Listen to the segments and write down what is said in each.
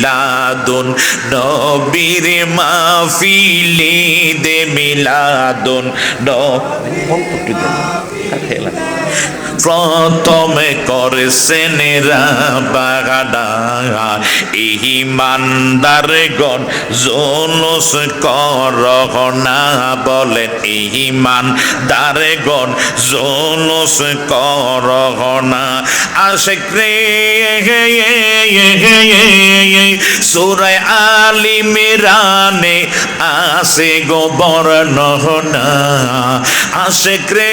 মিলাদুন নবীর মাহফিলে দে মিলাদুন প্রথমে করেছেন বাগানা ইমানদারগণ জোলস করহনা বলেন ইমানদারগণ জোলস করহনা আশেক রে সুরায় আলি মিরানে আসে গো বর্ণনা আশেক রে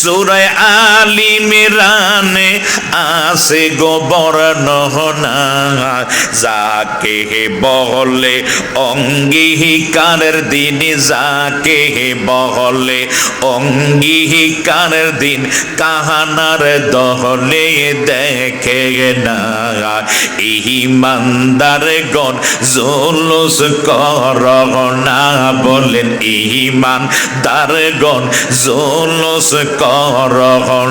সুরায় আলি মিরানে আসে গো বর্ণনা। যাকে বহলে অঙ্গীকারের দিন, যাকে বহলে অঙ্গীকারের দিন, কাহানার দহলে দেখে না। ইমানদার গণ জোলস কর না বলেন ইমান দারগণ জোলস কর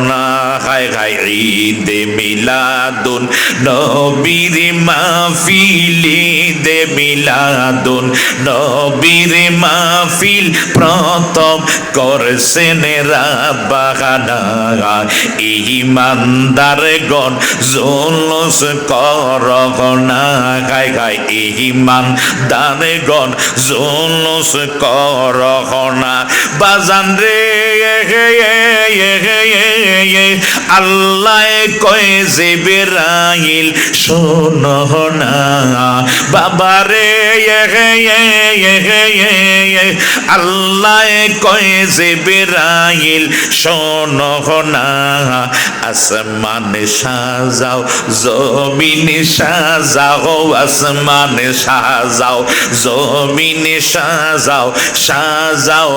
না হায় হায় ঈদ মিলাদুন। নবীর মাহফিল, ঈদ মিলাদুন। নবীর মাহফিল প্রথম করছেন রাবাগানা ইমানদারগণ জোলস কর না গায় গায় ইমানদারগণ জোলস কর না বাজান রে আল্লাহ কয় যে বেরাইল শোন না। বাবা রে, আল্লাহ কয় যে বেরাইল শোন না। আসমান সাজাও, জমিন সাজাও, আসমান সাজাও, জমিন সাজাও সাজাও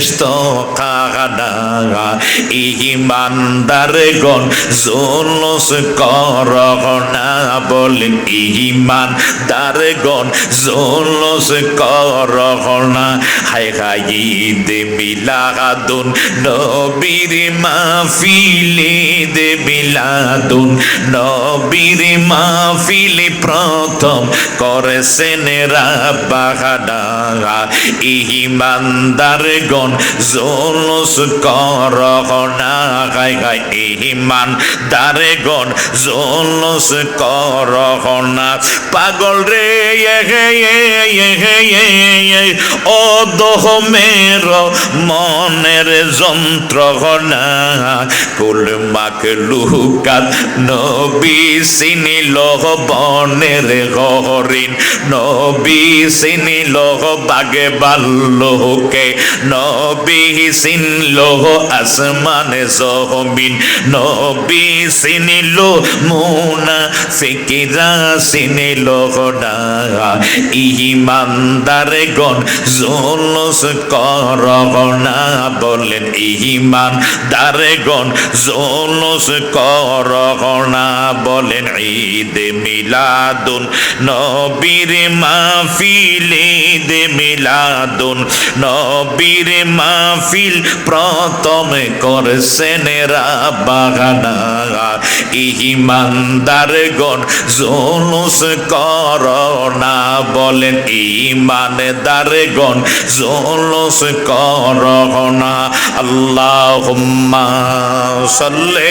বেহেস্ত কাগা ইমানদার গণ জোলস কর না বলেন ইমান দার গণ হাই হাই ঈদ মিলাদুন, নবীর মাহফিলে দে মিলাদুন, নবীর মাহফিলে প্রথম করেছেন ইমানদার গণ জোলস কর না গাই গাই, ইমান, দারে, গণ জোলস কর না পাগল রে ও দোহ মের মনের কুল মাক লুকাত নবী চিনিল বনের হরিণ নবী চিনিল বাগে বাল্লোকে নবী চিনল আসমানে জমিন নবী চিনিল মুনা ফিকিরা চিনিল না ইমানদার গণ জোলস কর বলেন ইমান দারে গণ জোলস কর না বলেন ঈদ মিলাদুন। নবীর মিলাদুন। নবীর মাহফিল প্রথম করছেন বাগানা ইমানদার গণ জোলস কর না বলেন, ইমানদার গণ জোলস কর না। আল্লাহ সাল্লে